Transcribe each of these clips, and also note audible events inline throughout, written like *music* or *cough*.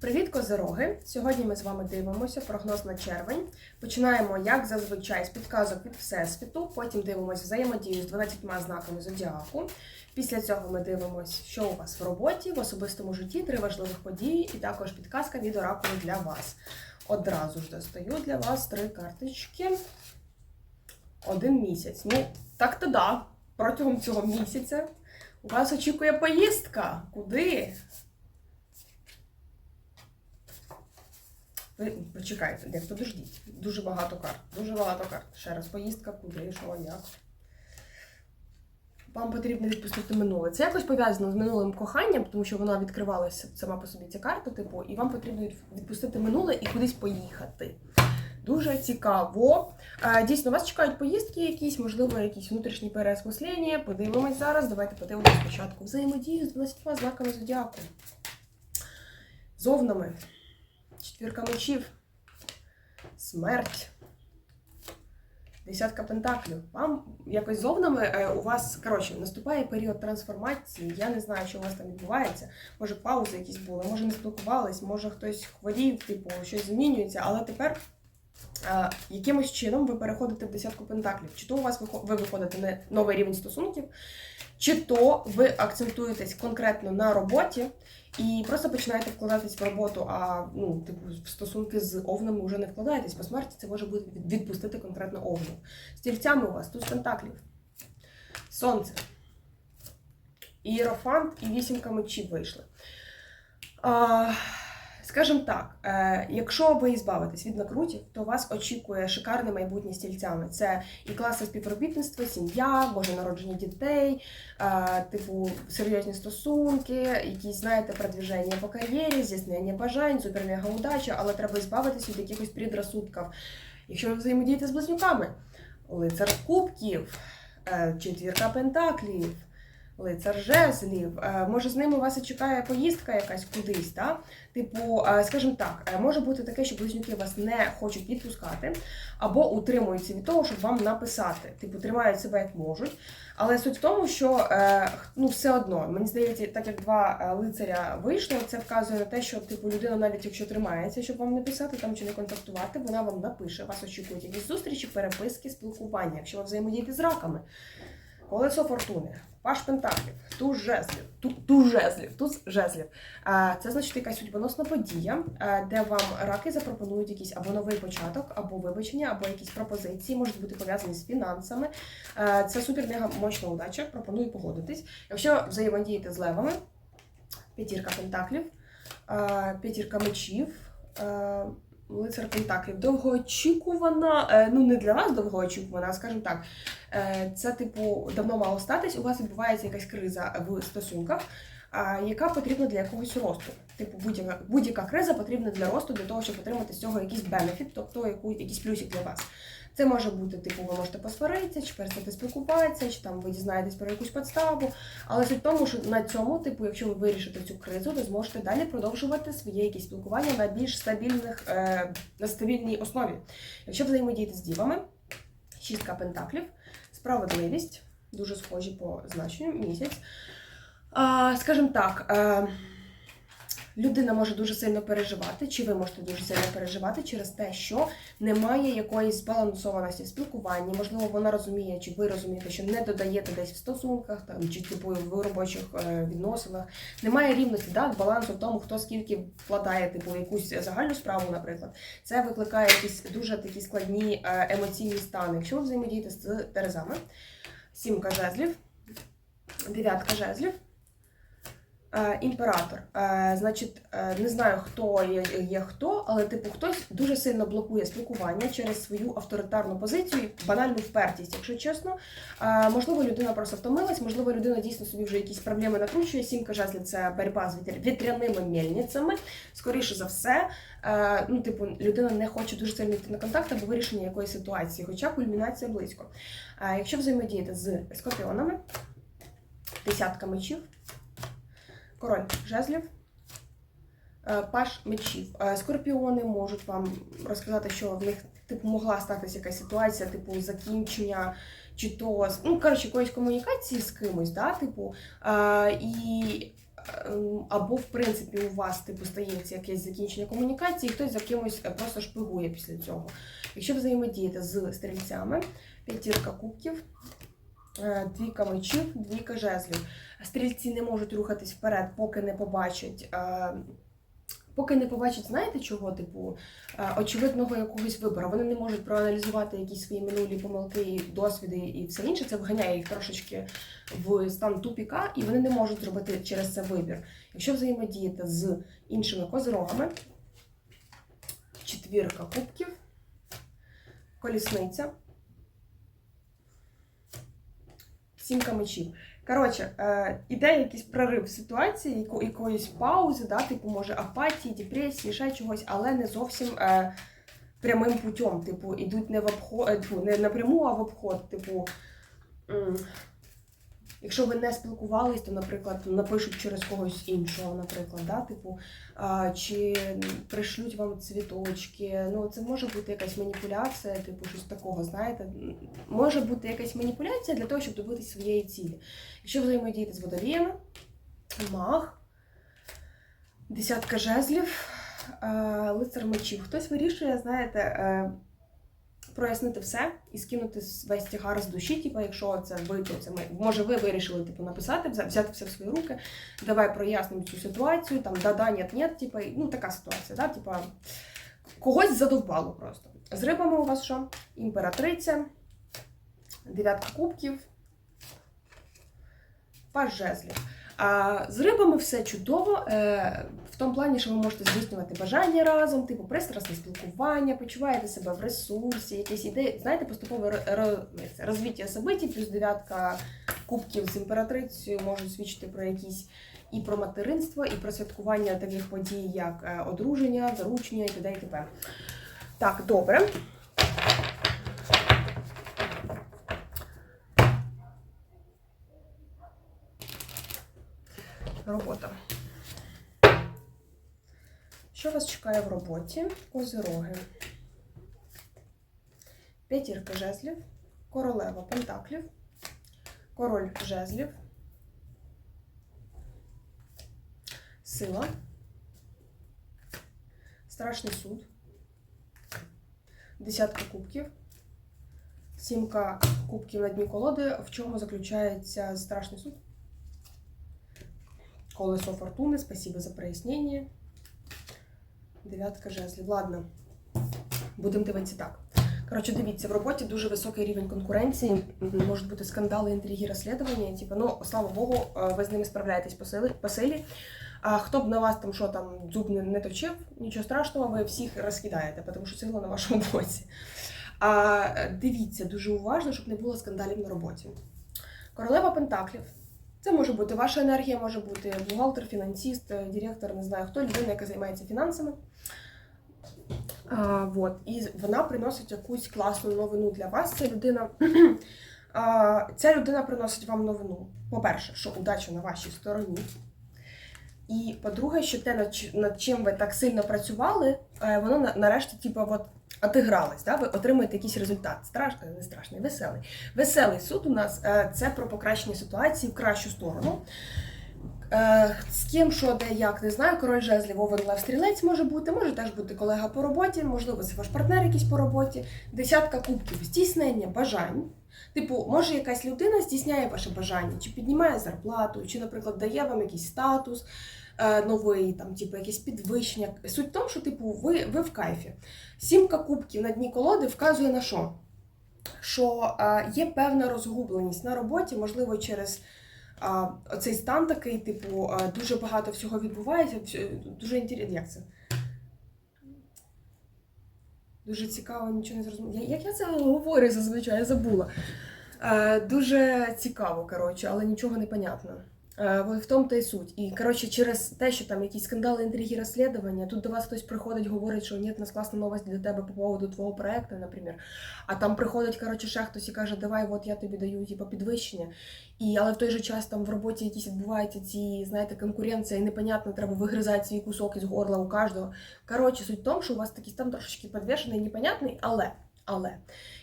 Привіт, козироги! Сьогодні ми з вами дивимося прогноз на червень. Починаємо, як зазвичай, з підказок від Всесвіту. Потім дивимося взаємодію з 12 знаками зодіаку. Після цього ми дивимося, що у вас в роботі, в особистому житті, три важливих події, і також підказка від оракулу для вас. Одразу ж достаю для вас три карточки. Один місяць. Ну, так то да. Протягом цього місяця у вас очікує поїздка. Куди? Ви почекайте, як подождіть. Дуже багато карт. Дуже багато карт. Ще раз, поїздка, куди, що, як. Вам потрібно відпустити минуле. Це якось пов'язано з минулим коханням, тому що вона відкривалася сама по собі ця карта, типу, і вам потрібно відпустити минуле і кудись поїхати. Дуже цікаво. Е, Дійсно, вас чекають поїздки якісь, можливо, якісь внутрішні переосмислення. Подивимось зараз. Давайте подивимось спочатку взаємодію з 12 знаками зодіаку. З овнами. Четвірка мечів. Смерть. Десятка пентаклів. Вам якось з овнами е, у вас, коротше, наступає період трансформації. Я не знаю, що у вас там відбувається. Може, паузи якісь були, може не спілкувались, може хтось хворів, типу, щось змінюється, але тепер. е, Якимось чином ви переходите в десятку пентаклів. Чи то у вас ви виходите на новий рівень стосунків, чи то ви акцентуєтесь конкретно на роботі і просто починаєте вкладатись в роботу, а ну, типу, в стосунки з овнами вже не вкладаєтесь. По смерті це може бути відпустити конкретно овну. З тільцями у вас тут пентаклів. Сонце. Ієрофант і вісімка мечів вийшли. А, скажімо так, е, якщо ви збавитесь від накрутів, то вас очікує шикарне майбутнє з тільцями. Це і класи співробітництва, сім'я, може народження дітей, е, типу серйозні стосунки, якісь, знаєте, продвіження по кар'єрі, здійснення бажань, супермега удача, але треба збавитись від якихось предрозсудків. Якщо ви взаємодієте з близнюками, лицар кубків, е, четвірка пентаклів. Лицар жезлів, Е, може з ними вас і чекає поїздка якась кудись, так? Типу, е, скажімо так, е, може бути таке, що близнюки вас не хочуть відпускати, або утримуються від того, щоб вам написати. Типу, тримають себе як можуть. Але суть в тому, що ну все одно, мені здається, так як два лицаря вийшло, це вказує на те, що типу людина, навіть якщо тримається, щоб вам не писати там чи не контактувати, вона вам напише. Вас очікують якісь зустрічі, переписки, спілкування. Якщо ви взаємодієте з раками, колесо фортуни. Паш Пентаклів, туз жезлів, ту, туз жезлів, туз жезлів. Це значить якась судьбоносна подія, де вам раки запропонують якийсь або новий початок, або вибачення, або якісь пропозиції, можуть бути пов'язані з фінансами. Це супер мега мощна удача. Пропоную погодитись. Якщо взаємодієте з левами, п'ятірка пентаклів, п'ятірка мечів. Е, Лицар Пентаклів довгоочікувана, е, ну не для вас довгоочікувана, а скажімо так, е, це типу давно мало статись. У вас відбувається якась криза в стосунках, яка потрібна для якогось росту. Типу, будь-яка будь-яка криза потрібна для росту, для того, щоб отримати з цього якийсь бенефіт, тобто якийсь плюсик для вас. Це може бути, типу, ви можете посваритися, чи перестати спілкуватися, чи там ви дізнаєтесь про якусь підставу. Але суть в тому, що на цьому, типу, якщо ви вирішите цю кризу, ви зможете далі продовжувати своє якесь спілкування на більш стабільних, е, на стабільній основі. Якщо взаємодіяти з дівами, шістка пентаклів, справедливість, дуже схожі по значенню місяць. Скажімо так, е, людина може дуже сильно переживати, чи ви можете дуже сильно переживати через те, що немає якоїсь збалансованості в спілкуванні. Можливо, вона розуміє, чи ви розумієте, що не додаєте десь в стосунках, там чи типу в робочих е, відносинах. Немає рівності, да, балансу в тому, хто скільки вкладає типу якусь загальну справу, наприклад. Це викликає якісь дуже такі складні е, емоційні стани. Якщо ви взаємодієте з Терезами, сімка жезлів, дев'ятка жезлів. Е, Імператор. Е, Значить, е, не знаю, хто є, хто, але типу хтось дуже сильно блокує спілкування через свою авторитарну позицію, і банальну впертість, якщо чесно. Можливо, людина просто втомилась, можливо, людина дійсно собі вже якісь проблеми накручує. Сімка жезлів – це боротьба з вітряними мельницями. Скоріше за все, ну, типу, людина не хоче дуже сильно йти на контакт або вирішення якоїсь ситуації, хоча кульмінація близько. Якщо взаємодіяти з скорпіонами, десятка мечів, король жезлів, е, паш мечів. Е, Скорпіони можуть вам розказати, що в них типу могла статися якась ситуація, типу закінчення, чи то ну коротше якоїсь комунікації з кимось, да, типу. Е, І ем, або, в принципі, у вас типу стається якесь закінчення комунікації, і хтось за кимось просто шпигує після цього. Якщо взаємодієте з стрільцями, п'ятірка кубків, двійка мечів, двійка жезлів. Стрільці не можуть рухатись вперед, поки не побачать. е, Поки не побачать, знаєте чого, типу, е, очевидного якогось вибору. Вони не можуть проаналізувати якісь свої минулі помилки, досвіди і все інше. Це вганяє їх трошечки в стан тупіка, і вони не можуть зробити через це вибір. Якщо взаємодіяти з іншими козирогами, четвірка кубків, колісниця, сімка мечів. Коротше, е, іде якийсь прорив ситуації, яко, якоїсь паузи, да, типу, може, апатії, депресії, ще чогось, але не зовсім е, прямим путем. Типу, ідуть не в обход, е, не напряму, а в обход. Типу, якщо ви не спілкувались, то, наприклад, напишуть через когось іншого, наприклад, да, типу, а, чи пришлють вам цвіточки. Ну, це може бути якась маніпуляція, типу, щось такого, знаєте. Може бути якась маніпуляція для того, щоб добитися своєї цілі. Якщо взаємодіяти з водоліями, маг, десятка жезлів, лицар мечів. Хтось вирішує, знаєте, е, прояснити все і скинути весь тягар з душі, типу, якщо це ви, це ми. Може, ви вирішили типу, написати, взяти все в свої руки, давай прояснимо цю ситуацію, там да-да, нет-нет, типу, ну така ситуація, да, типу, когось задовбало просто. З рибами у вас що? Імператриця, дев'ятка кубків, паж жезлів. А з рибами все чудово, е, в тому плані, що ви можете здійснювати бажання разом, типу пристрасне спілкування, почуваєте себе в ресурсі, якісь ідеї, знаєте, поступове ро- ро- розвиття событий, плюс дев'ятка кубків з імператрицею можуть свідчити про якісь і про материнство, і про святкування таких подій, як е, одруження, заручення і т.д. і т.п. Так, добре. Чекає в роботі? Козироги. П'ятірка жезлів, королева пентаклів, король жезлів, сила, страшний суд, десятка кубків, сімка кубків на дні колоди. В чому заключається страшний суд? Колесо фортуны, спасибо за прояснение. Дев'ятка жезлів. Ладно, будемо дивитися так. Коротше, дивіться, в роботі дуже високий рівень конкуренції, можуть бути скандали, інтриги, розслідування. Типу, ну, слава Богу, е, ви з ними справляєтесь по силі. По силі. А хто б на вас там що там зуб не, не точив, нічого страшного, ви всіх розкидаєте, тому що сила на вашому боці. А е, дивіться дуже уважно, щоб не було скандалів на роботі. Королева Пентаклів. Це може бути ваша енергія, може бути бухгалтер, фінансіст, е, директор, не знаю хто, людина, яка займається фінансами. А, вот. І вона приносить якусь класну новину для вас. Ця людина, *clears throat* а, ця людина приносить вам новину. По-перше, що удача на вашій стороні. І по-друге, що те, над, чим ви так сильно працювали, е, воно нарешті, типу, от, отигралось. Да? Ви отримуєте якийсь результат. Страшний, не страшний, веселий. Веселий суд у нас е, це про покращення ситуації в кращу сторону. Е, З ким, що, де, як, не знаю. Король жезлів, Овен Лев Стрілець може бути, може теж бути колега по роботі, можливо, це ваш партнер якийсь по роботі. Десятка кубків, здійснення бажань. Типу, може якась людина здійсняє ваше бажання, чи піднімає зарплату, чи, наприклад, дає вам якийсь статус е, новий, там, типу, якесь підвищення. Суть в тому, що типу, ви, ви в кайфі. Сімка кубків на дні колоди вказує на що? Що е, є певна розгубленість на роботі, можливо, через а, оцей стан такий, типу, дуже багато всього відбувається. Дуже інтересно. Як це? Дуже цікаво, нічого не зрозуміло. Як я це говорю зазвичай, я забула. Е, дуже цікаво, коротше, але нічого не понятно. Е, в тому та й суть. І коротше, через те, що там якісь скандали, інтриги, розслідування, тут до вас хтось приходить, говорить, що ні, нас класна новость для тебе по поводу твого проекту, наприклад. А там приходить, коротше, ще хтось і каже, давай, от я тобі даю типу, підвищення. І, але в той же час там в роботі якісь відбуваються ці, знаєте, конкуренція, і непонятно, треба вигризати свій кусок із горла у кожного. Коротше, суть в тому, що у вас такий стан трошечки підвішений, непонятний, але, але,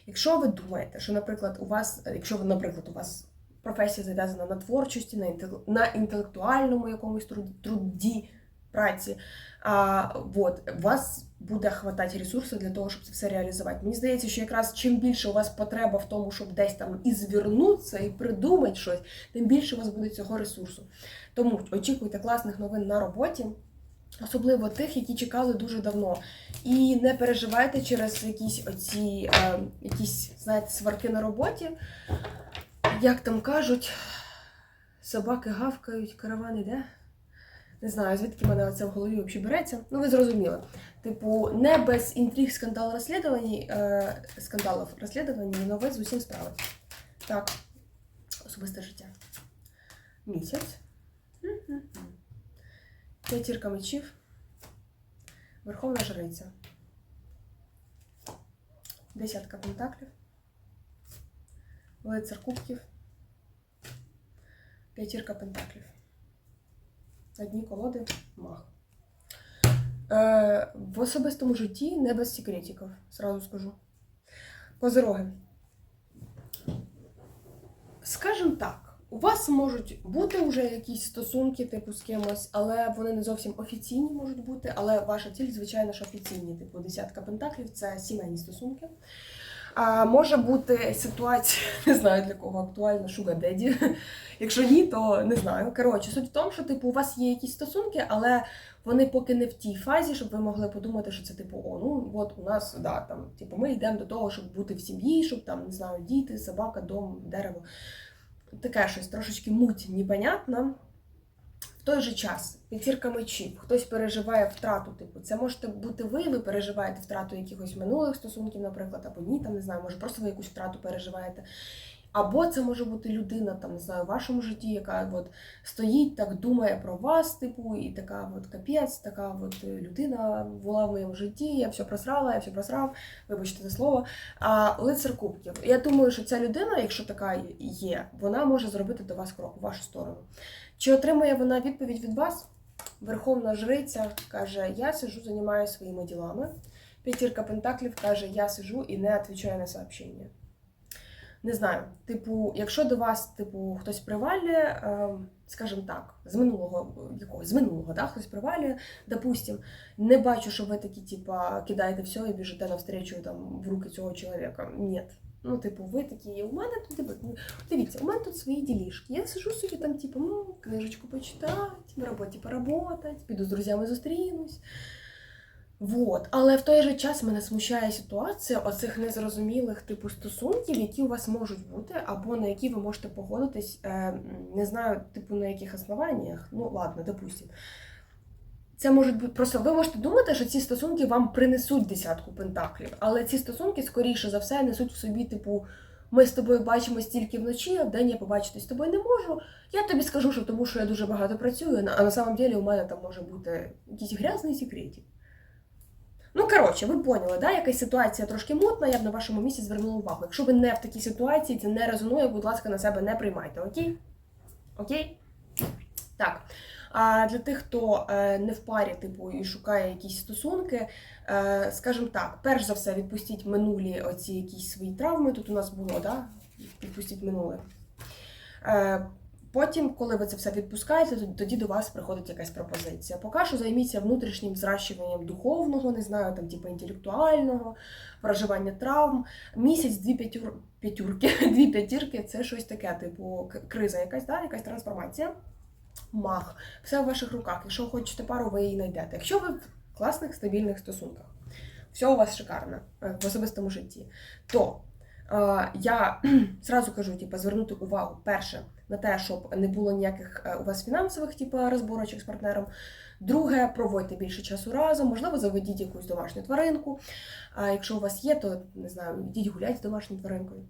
якщо ви думаєте, що, наприклад, у вас, якщо ви, наприклад, у вас професія зав'язана на творчості, на, на інтелектуальному якомусь труд- труді, праці. А, вот, вас буде хватати ресурсів для того, щоб це все реалізувати. Мені здається, що якраз чим більше у вас потреба в тому, щоб десь там і звернутися, і придумати щось, тим більше у вас буде цього ресурсу. Тому очікуйте класних новин на роботі, особливо тих, які чекали дуже давно. І не переживайте через якісь оці е, якісь, знаєте, сварки на роботі. Як там кажуть, собаки гавкають, караван іде. Не знаю, звідки мене це в голові взагалі береться. Ну, ви зрозуміли. Типу, не без інтриг, скандал розслідувань, е, скандалів розслідувань, ви з усім справитесь. Так, особисте життя. Місяць. П'ятірка мечів. Верховна жриця. Десятка пентаклів. Лицар кубків. П'ятірка пентаклів. На дні колоди мах. Е, в особистому житті не без секретиків, сразу скажу. Козироги. Скажем так, у вас можуть бути вже якісь стосунки, типу, з кимось, але вони не зовсім офіційні можуть бути. Але ваша ціль, звичайно ж, офіційні. Типу, десятка пентаклів це сімейні стосунки. А може бути ситуація, *laughs* не знаю для кого актуальна, шуга деді. Якщо ні, то не знаю. Коротше, суть в тому, що типу у вас є якісь стосунки, але вони поки не в тій фазі, щоб ви могли подумати, що це типу, о, ну от у нас да, там, типу, ми йдемо до того, щоб бути в сім'ї, щоб там не знаю, діти, собака, дом, дерево. Таке щось трошечки муть непонятна. Той же час п'ятірка мечів, хтось переживає втрату, типу, це можете бути ви, ви переживаєте втрату якихось минулих стосунків, наприклад, або ні, там не знаю, може просто ви якусь втрату переживаєте. Або це може бути людина, там не знаю, в вашому житті, яка от стоїть, так думає про вас, типу, і така от капець, така от людина була в моєму житті, я все просрала, я все просрав, вибачте за слово. А лицар кубків. Я думаю, що ця людина, якщо така є, вона може зробити до вас крок у вашу сторону. Чи отримує вона відповідь від вас? Верховна жриця каже: Я сижу, займаюся своїми ділами. П'ятірка Пентаклів каже, я сижу і не відповідаю на сообщення. Не знаю, типу, якщо до вас, типу, хтось привалює, е, скажімо так, з минулого якогось, з минулого, да, хтось привалює, допустим, не бачу, що ви такі, типа, кидаєте все і біжите навстречу там в руки цього чоловіка. Ні. Ну, типу, ви такі, у мене тут ну, дивіться, у мене тут свої ділішки. Я сижу собі там, типу, ну, книжечку почитати, на роботі поработати, піду з друзями зустрінусь. Вот. Але в той же час мене смущає ситуація оцих незрозумілих типу стосунків, які у вас можуть бути, або на які ви можете погодитись, е, не знаю, типу на яких основаннях. Ну, ладно, допустим. Це можуть бути просто ви можете думати, що ці стосунки вам принесуть десятку пентаклів, але ці стосунки, скоріше за все, несуть в собі, типу, ми з тобою бачимось тільки вночі, а вдень я побачитись з тобою не можу. Я тобі скажу, що тому що я дуже багато працюю, а на самом деле у мене там може бути якийсь грязний секретик. Ну, коротше, ви поняли, да? якась ситуація трошки мутна, я б на вашому місці звернула увагу. Якщо ви не в такій ситуації, це не резонує, будь ласка, на себе не приймайте, окей? Окей? Так. А для тих, хто е, не в парі, типу, і шукає якісь стосунки, е, скажімо так, перш за все, відпустіть минулі оці якісь свої травми. Тут у нас було, да? Відпустіть минуле. Потім, коли ви це все відпускаєте, тоді до вас приходить якась пропозиція. Поки що займіться внутрішнім зращуванням духовного, не знаю, там, типу інтелектуального, проживання травм. Місяць, дві п'ятюр... п'ятюрки, *laughs* дві п'ятірки це щось таке, типу криза якась, да? якась трансформація. Мах. Все в ваших руках. Якщо хочете пару, ви її знайдете. Якщо ви в класних стабільних стосунках, все у вас шикарно е, в особистому житті, то я *clears throat* зразу кажу, типу, звернути увагу перше на те, щоб не було ніяких е, у вас фінансових типу, розборочок з партнером. Друге, проводьте більше часу разом, можливо, заведіть якусь домашню тваринку. А якщо у вас є, то не знаю, йдіть гуляйте з домашньою тваринкою.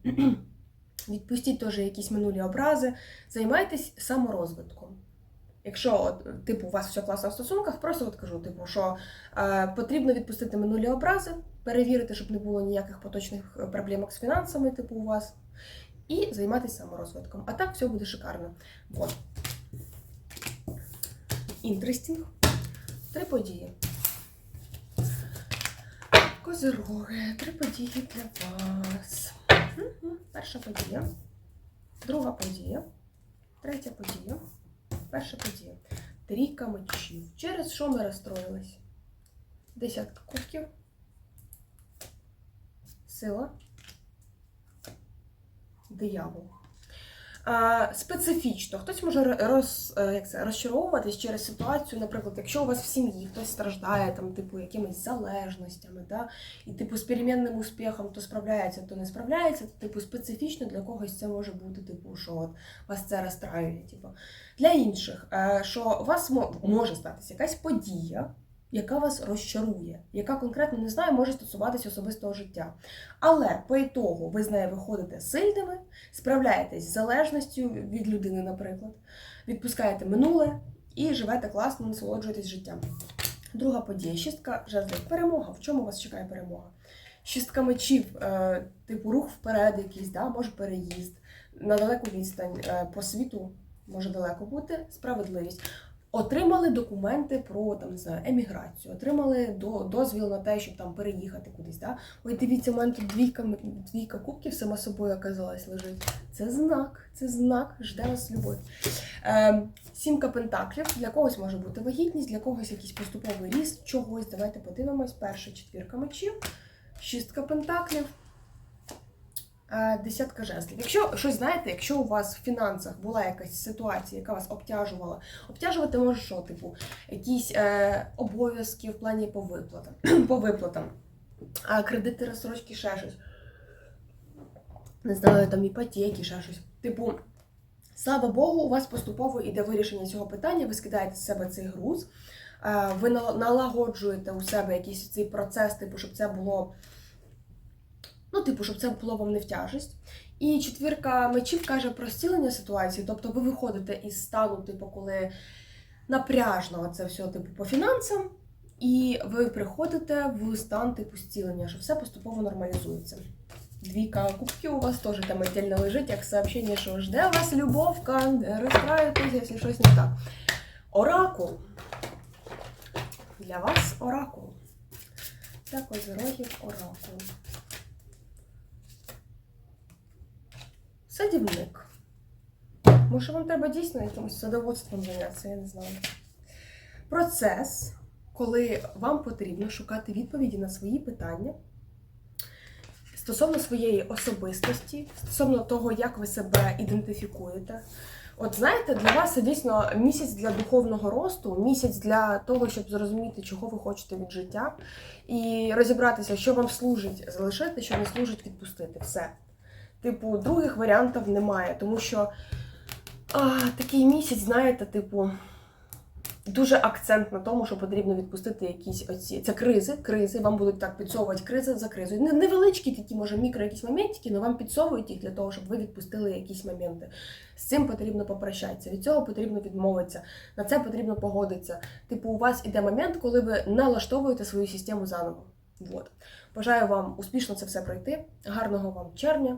Відпустіть теж якісь минулі образи, займайтесь саморозвитком. Якщо от, типу, у вас все класно в стосунках, просто от кажу, типу, що е, потрібно відпустити минулі образи, перевірити, щоб не було ніяких поточних е, проблемок з фінансами, типу, у вас, і займатися саморозвитком. А так все буде шикарно. Вот. Інтерестінг. Три події. Козироги, три події для вас. Перша подія. Друга подія. Третя подія. Перша подія. Трійка мечів. Через що ми розстроїлись? Десятка кубків. Сила. Диявол. Специфічно, хтось може роз, е, як це, розчаровуватись через ситуацію, наприклад, якщо у вас в сім'ї хтось страждає там, типу, якимись залежностями, да, і типу з перемінним успіхом то справляється, то не справляється, то типу специфічно для когось це може бути, типу, що от вас це розстраює. Типу. Для інших, е, що у вас може статися якась подія, яка вас розчарує, яка конкретно не знаю, може стосуватися особистого життя. Але по ітогу ви з нею виходите сильними, справляєтесь з залежністю від людини, наприклад, відпускаєте минуле і живете класно, насолоджуєтесь життям. Друга подія шістка жезлів. Перемога. В чому вас чекає перемога? Шістка мечів, е, типу рух вперед, якийсь, да, може переїзд на далеку відстань е, по світу може далеко бути, справедливість. Отримали документи про там не знаю, еміграцію, отримали до, дозвіл на те, щоб там переїхати кудись. Да? Ой, дивіться, у мене тут двійка, двійка кубків сама собою оказалась лежить. Це знак, це знак, жде вас любов. Е, сімка пентаклів. Для когось може бути вагітність, для когось якийсь поступовий ріст чогось. Давайте подивимось. Перша четвірка мечів, шістка пентаклів. Е, Десятка жезлів. Якщо щось знаєте, якщо у вас в фінансах була якась ситуація, яка вас обтяжувала, обтяжувати може що, типу, якісь е, обов'язки в плані по виплатам, *clears throat* по виплатам, а кредити, розсрочки, ще щось. Не знаю, там іпотеки, ще щось. Типу, слава Богу, у вас поступово іде вирішення цього питання, ви скидаєте з себе цей груз, е, ви налагоджуєте у себе якийсь цей процес, типу, щоб це було. Ну, типу, щоб це було вам не в тяжесть. І четвірка мечів каже про зцілення ситуації. Тобто ви виходите із стану, типу, коли напряжно це все типу по фінансам, і ви приходите в стан типу зцілення, що все поступово нормалізується. Двійка кубків у вас теж там отдельно лежить, як сообщення, що жде вас любовка, розстраюйтесь, якщо щось не так. Оракул. Для вас оракул. Так, озерогів оракул. Садівник. Може, вам треба дійсно якимось садоводством зайнятися, я не знаю. Процес, коли вам потрібно шукати відповіді на свої питання стосовно своєї особистості, стосовно того, як ви себе ідентифікуєте. От знаєте, для вас це дійсно місяць для духовного росту, місяць для того, щоб зрозуміти, чого ви хочете від життя, і розібратися, що вам служить залишити, що не служить відпустити. Все. Типу, других варіантів немає, тому що а, такий місяць, знаєте, типу, дуже акцент на тому, що потрібно відпустити якісь оці. Це кризи, кризи, вам будуть так підсовувати кризи за кризою. Невеличкі такі, може, мікро якісь моментики, але вам підсовують їх для того, щоб ви відпустили якісь моменти. З цим потрібно попрощатися, від цього потрібно відмовитися, на це потрібно погодитися. Типу, у вас іде момент, коли ви налаштовуєте свою систему заново. Вот. Бажаю вам успішно це все пройти, гарного вам червня